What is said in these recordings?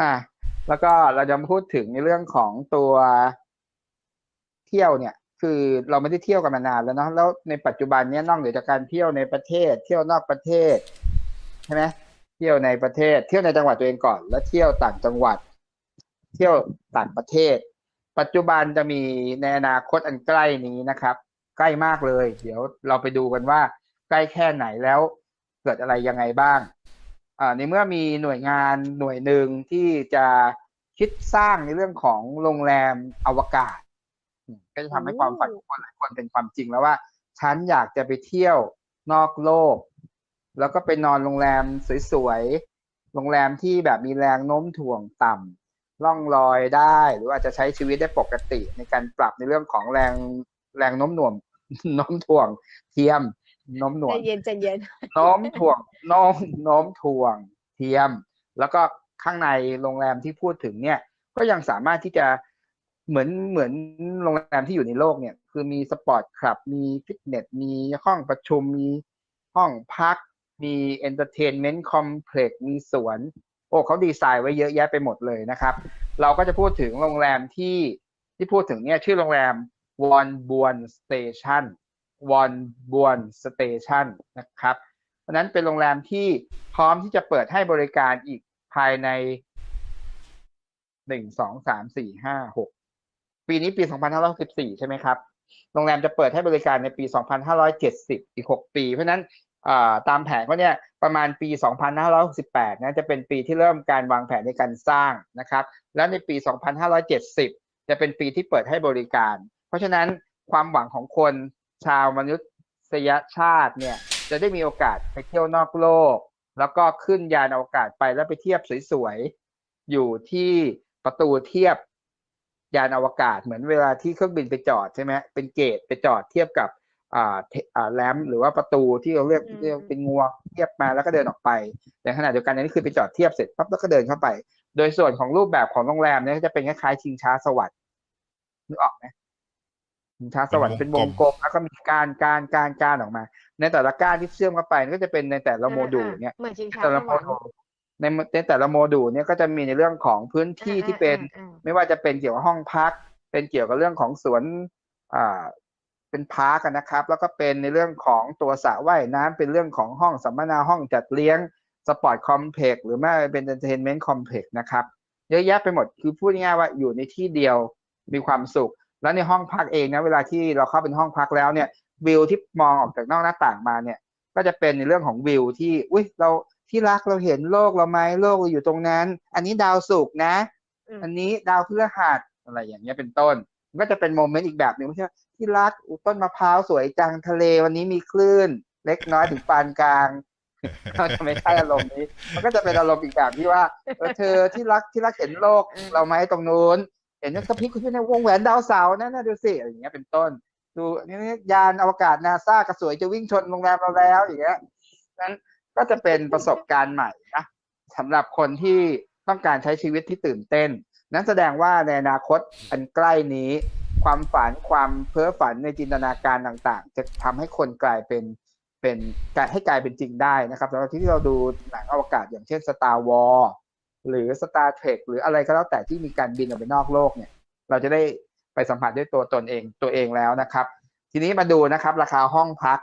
อะแล้วก็เราจะมาพูดถึงในเรื่องของตัวเที่ยวเนี่ย คือเราไม่ได้เที่ยวกันมานานแล้วเนาะแล้วในปัจจุบันเนี้ยนอกเหนือจากการเที่ยวในประเทศ เที่ยวนอกประเทศใช่ไหมเที่ยวในประเทศ เที่ยวในจังหวัดตัวเองก่อน แล้วเที่ยวต่างจังหวัด เที่ยวต่างประเทศ ปัจจุบันจะมีในอนาคตอันใกล้นี้นะครับ ใกล้มากเลย เดี๋ยวเราไปดูกันว่า ใกล้แค่ไหนแล้ว เกิดอะไรยังไงบ้าง ในเมื่อมีหน่วยงานหน่วยหนึ่งที่จะคิดสร้างในเรื่องของโรงแรมอวกาศ ก็จะทำให้ความฝันของคนหลายคนเป็นความจริงแล้วว่า ฉันอยากจะไปเที่ยวนอกโลก แล้วก็ไปนอนโรงแรมสวยๆ โรงแรมที่แบบมีแรงโน้มถ่วงต่ำล่องลอยได้ หรือว่าจจะใช้ชีวิตได้ปกติในการปรับในเรื่องของแรงแรงโน้มหน่วงโน้มถ่วงเทียม น้มหน่วใจงเย็นใจเย็นโน้มถ่วงโน้มโน้มถ่วงเทียม แล้วก็ข้างในโรงแรมที่พูดถึงเนี่ย ก็ยังสามารถที่จะเหมือนเหมือนโรงแรมที่อยู่ในโลกเนี่ย คือมีสปอร์ตคลับ มีฟิตเนส มีห้องประชุม มีห้องพัก มีเอนเตอร์เทนเมนต์คอมเพล็กซ์มีสวน โอ้เขาดีไซน์ไว้เยอะแยะไปหมดเลยนะครับ เราก็จะพูดถึงโรงแรมที่ที่พูดถึงเนี่ยชื่อโรงแรมวอนบวนสเตชัน วอนบวนสเตชันนะครับเพราะนั้นเป็นโรงแรมที่พร้อมที่จะเปิดให้บริการอีกภายในหนึ่งสองสามสี่ห้าหกปีนี้ปีสองพันห้าร้อยสิบสี่ใช่ไหมครับ โรงแรมจะเปิดให้บริการในปีสองพันห้าร้อยเจ็ดสิบอีกหกปี เพราะนั้นตามแผนก็เนี่ยประมาณปีสองพันห้าร้อยสิบแปดนะจะเป็นปีที่เริ่มการวางแผนในการสร้างนะครับ แล้วในปีสองพันห้าร้อยเจ็ดสิบจะเป็นปีที่เปิดให้บริการ เพราะฉะนั้นความหวังของคน ชาวมนุษยชาติเนี่ย จะได้มีโอกาสไปเที่ยวนอกโลก แล้วก็ขึ้นยานอวกาศไปแล้วไปเทียบสวยๆ อยู่ที่ประตูเทียบยานอวกาศเหมือนเวลาที่เครื่องบินไปจอดใช่ไหมเป็นเกตไปจอดเทียบกับอ่าเทอ่าแรมหรือว่าประตูที่เราเรียกอืมเรียกเป็นงวงเทียบมาแล้วก็เดินออกไปแต่ขณะเดียวกันอันนี้คือไปจอดเทียบเสร็จปั๊บแล้วก็เดินเข้าไป โดยส่วนของรูปแบบของโรงแรมเนี่ยก็จะเป็นคล้ายๆชิงช้าสวรรค์นึกออกไหม ชิงช้าสวรรค์เป็นวงกลมแล้วก็มีก้านก้านก้านก้านออกมา ในแต่ละก้านที่เชื่อมเข้าไปก็จะเป็นในแต่ละโมดูลเนี่ยเหมือนชิงช้าแต่ละสโมวรรค์ดูลในในแต่ละโมดูลเนี่ยก็จะมีในเรื่องของพื้นที่ที่เป็นอ่าอ่าอ่าไม่ว่าจะเป็นเกี่ยวกับห้องพัก เป็นเกี่ยวกับเรื่องของสวนอ่าเป็นพาร์กอะนะครับ แล้วก็เป็นในเรื่องของตัวสระว่ายน้ำเป็นเรื่องของห้องสัมมนาห้องจัดเลี้ยงสปอร์ตคอมเพล็กซ์หรือไม่เป็นเอนเตอร์เทนเมนต์คอมเพล็กซ์นะครับ เยอะแยะไปหมดคือพูดง่ายๆว่าอยู่ในที่เดียวมีความสุข แล้วในห้องพักเองนะเวลาที่เราเข้าเป็นห้องพักแล้วเนี่ยวิวที่มองออกจากนอกหน้าต่างมาเนี่ย ก็จะเป็นในเรื่องของวิวที่อุ้ยเราที่รักเราเห็นโลกเราไหมโลกเราอยู่ตรงนั้น อันนี้ดาวศุกร์นะอืมอันนี้ดาวพฤหัสอะไรอย่างเงี้ยเป็นต้นมันก็จะเป็นโมเมนต์อีกแบบหนึ่งไม่ใช่ว่าที่รักอุ๊ยต้นมะพร้าวสวยจังทะเลวันนี้มีคลื่น เล็กน้อยถึงปานกลางเราจะไม่ใช่อารมณ์นี้ มันก็จะเป็นอารมณ์อีกแบบที่ว่าเออเธอที่รักที่รักเห็นโลกอืมเราไหมตรงนู้น เห็นกระพริบกระพริบในวงแหวนดาวเสาร์นั่นนะดูสิอะไรอย่างเงี้ยเป็นต้น ดูนี่ยานอวกาศนาซากระสวยจะวิ่งชนโรงแรมเราแล้วอย่างเงี้ยนั้นก็จะเป็นประสบการณ์ใหม่นะสำหรับคนที่ต้องการใช้ชีวิตที่ตื่นเต้น นั้นแสดงว่าในอนาคตอันใกล้นี้ ความฝันความเพ้อฝันในจินตนาการต่างๆ จะทำให้คนกลายเป็นเป็นให้กลายเป็นจริงได้นะครับสำหรับที่เราดูหนังอวกาศอย่างเช่น Star Wars หรือ Star Trek หรืออะไรก็แล้วแต่ที่มีการบินออกไปนอกโลกเนี่ย เราจะได้ไปสัมผัสด้วยตัวตนเองตัวเองแล้วนะครับ ทีนี้มาดูนะครับ ราคาห้องพัก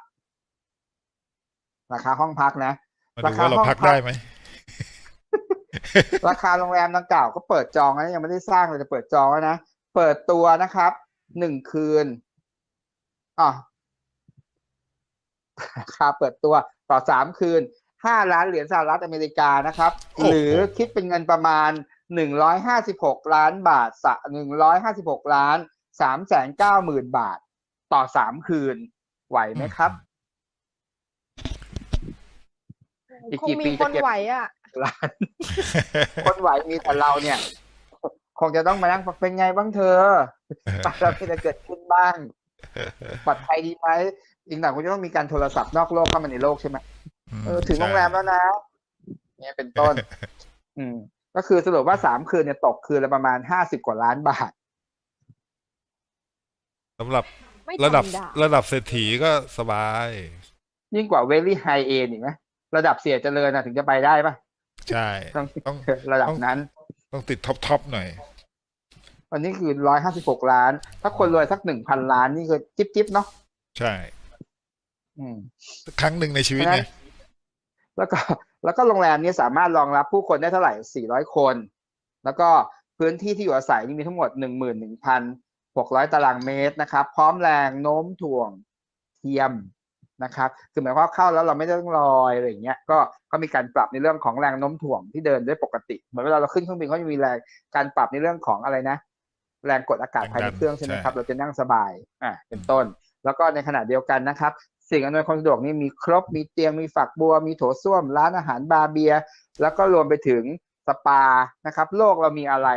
ราคาห้องพักนะมาดูว่าเราพักได้ไหมราคาโรงแรมดังกล่าวก็เปิดจองแล้วยังไม่ได้สร้างเลยจะเปิดจองแล้วนะเปิดตัวนะครับหนึ่งคืนอะราคาเปิดตัวต่อสามคืน ห้าล้านเหรียญสหรัฐอเมริกานะครับโอ้โหหรือคิดเป็นเงินประมาณหนึ่งร้อยห้าสิบหกล้านบาทสะหนึ่งร้อยห้าสิบหกล้านสามแสนเก้าหมื่นบาทต่อสามคืน ไหวไหมครับ อีกคงกี่มีปีคจะนเก็บไหวอะล้าน คนไหวมีแต่เราเนี่ย คงจะต้องมานั่งฟังเป็นไงบ้างเธอแล้วมีอะไรเกิดขึ้นบ้างปลอดภัยดีไหมอีกหน่อยคงจะต้องมีการโทรศัพท์นอกโลกเข้ามาในโลกใช่ไหม เออถึงโรงแรมแล้วนะเนี่ยเป็นต้น อืม ก็คือสรุปว่าสามคืนเนี่ยตกคืนละประมาณห้าสิบกว่าล้านบาทสำหรับไม่ระดับธรรมดาระดับเศรษฐีก็สบาย ยิ่งกว่าเวลี่ไฮเอ็นอีกไหมระดับเสียเจริญนะถึงจะไปได้ปะใช่ ต้องต้อง ระดับนั้น ต้องติดท็อปท็อปหน่อย อันนี้คือร้อยห้าสิบหกล้าน ถ้าคนรวยสักหนึ่งพันล้านนี่คือจิ๊บจิ๊บเนาะใช่ อืม ครั้งหนึ่งในชีวิตเนี่ย แล้วก็แล้วก็โรงแรมนี้สามารถรองรับผู้คนได้เท่าไหร่ 400 คน แล้วก็พื้นที่ที่อยู่อาศัยนี่มีทั้งหมด 11,600 ตารางเมตรนะครับ พร้อมแรงโน้มถ่วงเทียมนะครับ คือหมายความว่าเข้าแล้วเราไม่ต้องลอยอะไรอย่างเงี้ย ก็ก็มีการปรับในเรื่องของแรงโน้มถ่วงที่เดินได้ปกติ เหมือนเวลาเราขึ้นเครื่องบินเขาจะมีแรงการปรับในเรื่องของอะไรนะ แรงกดอากาศภายในเครื่องใช่ไหมครับ เราจะนั่งสบาย อ่า เป็นต้น แล้วก็ในขณะเดียวกันนะครับ สิ่งอำนวยความสะดวกนี่มีครบมีเตียงมีฝักบัว มีโถส้วม ร้านอาหารบาร์เบียร์แล้วก็รวมไปถึงสปานะครับ โลกเรามีอะไร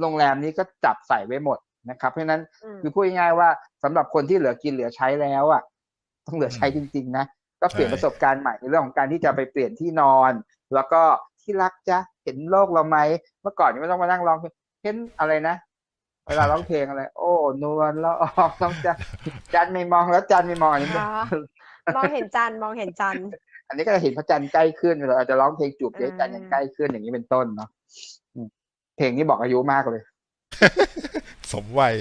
โรงแรมนี้ก็จับใส่ไว้หมดนะครับ เพราะฉะนั้นอืมคือพูดง่ายๆว่าสำหรับคนที่เหลือกินเหลือใช้แล้วอะต้องเหลือใช้จริง ๆ นะก็เปลี่ยนใช่ประสบการณ์ใหม่ในเรื่องของการที่จะไปเปลี่ยนที่นอน แล้วก็ที่รักจะเห็นโลกเราไหมเมื่อก่อนยังไม่ต้องมานั่งร้องเพลงเห็นอะไรนะ เวลาร้องเพลงอะไร โอ้ นวลแล้วออกต้องจะจันไม่มองแล้วจันไม่มองอันนี้อ๋อมองเห็นจันทร์มองเห็นจันทร์อันนี้ก็จะเห็นพระจันทร์ใกล้ขึ้นเราอาจจะร้องเพลงจูบเจ๊จันทร์อืมยังใกล้ขึ้นอย่างนี้เป็นต้นเนาะอืมเพลงนี้บอกอายุมากเลย สมวัย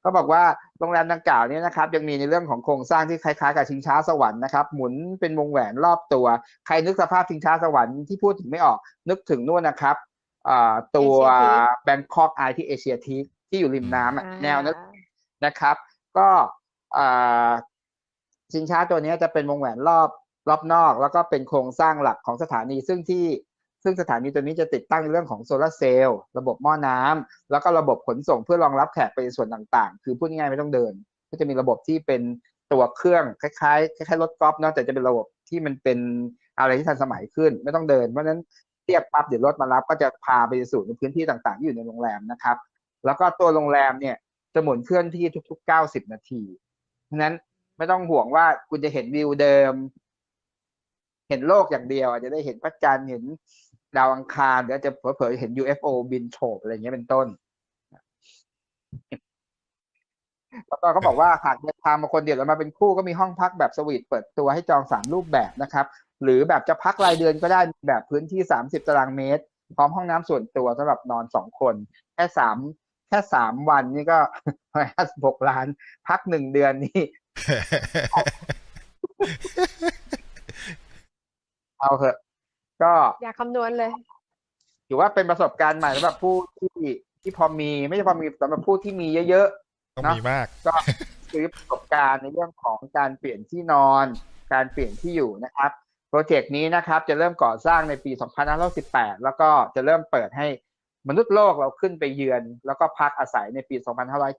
เขาบอกว่าโรงแรมดังกล่าวเนี้นะครับ ยังมีในเรื่องของโครงสร้างที่คล้ายๆกับชิงช้าสวรรค์นะครับหมุนเป็นวงแหวนรอบตัว ใครนึกสภาพชิงช้าสวรรค์ที่พูดถึงไม่ออก นึกถึงนู่นนะครับอ่า ตัว Asia แบงคอกไอที่เอเชียทีที่อยู่ริมน้ำอะอ่าแนวนั้นนะครับ ก็อ่าชิงช้าตัวนี้จะเป็นวงแหวนรอบรอบนอก แล้วก็เป็นโครงสร้างหลักของสถานีซึ่งที่ซึ่งสถานีตัวนี้จะติดตั้งในเรื่องของโซลาร์เซลล์ระบบหม้อน้ำแล้วก็ระบบขนส่งเพื่อรองรับแขกไปในส่วนต่างๆ คือพูดง่ายๆไม่ต้องเดิน ก็จะมีระบบที่เป็นตัวเครื่องคล้ายๆคล้ายๆรถกอล์ฟเนาะแต่จะเป็นระบบที่มันเป็นอะไรที่ทันสมัยขึ้น ไม่ต้องเดิน เพราะฉะนั้น เทียบปั๊บเดี๋ยวรถมารับก็จะพาไปสู่ในพื้นที่ต่างๆที่อยู่ในโรงแรมนะครับ แล้วก็ตัวโรงแรมเนี่ยจะหมุนเคลื่อนที่ทุกๆ 90 นาทีเพราะนั้นไม่ต้องห่วงว่าคุณจะเห็นวิวเดิม เห็นโลกอย่างเดียว อาจจะได้เห็นพระจันทร์เห็นดาวอังคารหรือจะเผลอๆเห็น UFO บินโฉบอะไรเงี้ยเป็นต้น แล้วก็เขาบอกว่าหากเดินทางมาคนเดียวแล้วมาเป็นคู่ก็มีห้องพักแบบสวีทเปิดตัวให้จองสามรูปแบบนะครับ หรือแบบจะพักรายเดือนก็ได้มีแบบพื้นที่30ตารางเมตร พร้อมห้องน้ำส่วนตัวสำหรับนอนสองคน แค่สามแค่สามวันนี่ก็ห้าสิบหกล้าน พักหนึ่งเดือนนี่เอาเถอะก็อยากคำนวณเลยถือว่าเป็นประสบการณ์ใหม่สำหรับผู้ที่ที่พอมีไม่ใช่พอมีสำหรับผู้ที่มีเยอะ ต้องเนอะมีมากๆก็ซื้อประสบการณ์ในเรื่องของการเปลี่ยนที่นอน การเปลี่ยนที่อยู่นะครับ โปรเจกต์นี้นะครับจะเริ่มก่อสร้างในปี 2518 แล้วก็จะเริ่มเปิดให้มนุษย์โลกเราขึ้นไปเยือน แล้วก็พักอาศัยในปี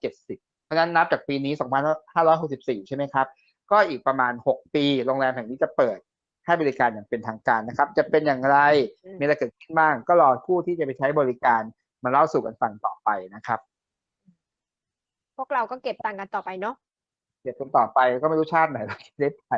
2570 เพราะฉะนั้นนับจากปีนี้ 2564 ใช่ไหมครับ ก็อีกประมาณ 6 ปี โรงแรมแห่งนี้จะเปิดให้บริการอย่างเป็นทางการนะครับ จะเป็นอย่างไรอืมมีอะไรเกิดขึ้นบ้าง ก็รอผู้ที่จะไปใช้บริการมาเล่าสู่กันฟังต่อไปนะครับ พวกเราก็เก็บตังค์กันต่อไปเนาะเก็บกันต่อไปก็ไม่รู้ชาติไหนเราจะได้ไป